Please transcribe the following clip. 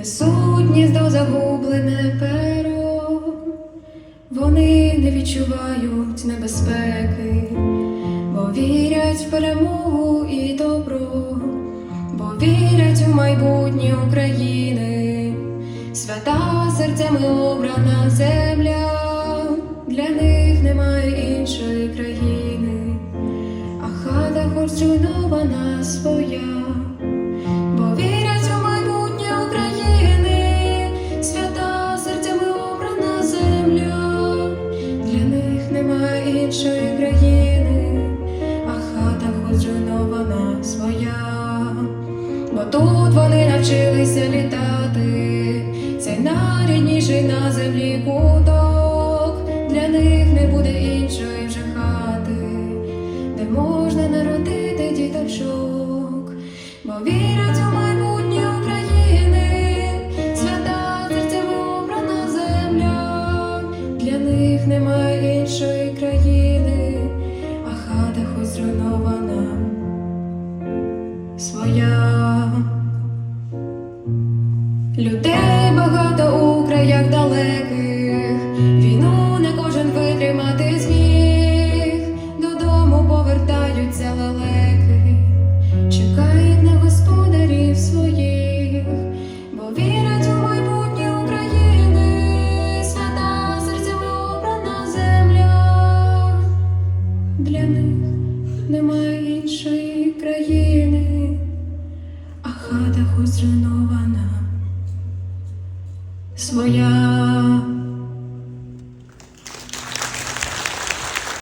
несуть до загублене перо, вони не відчувають небезпеки, бо вірять в перемогу і добро, бо вірять у майбутнє України, свята серцями обрана земля, для них немає іншої країни, а хата хорчунована своя. Немає іншої країни, а хата хоч зруйнована своя, бо тут вони навчилися літати, цей найрідніший на землі куток, для них не буде іншої вже хати, де можна народити діточок, бо вірять у майбутнє України, свята серцями обрана земля, для них немає іншої країни, а хата хоч зруйнована своя. Людей багато у краях далеких, Для них немає іншої країни, а хата хоч зруйнована своя.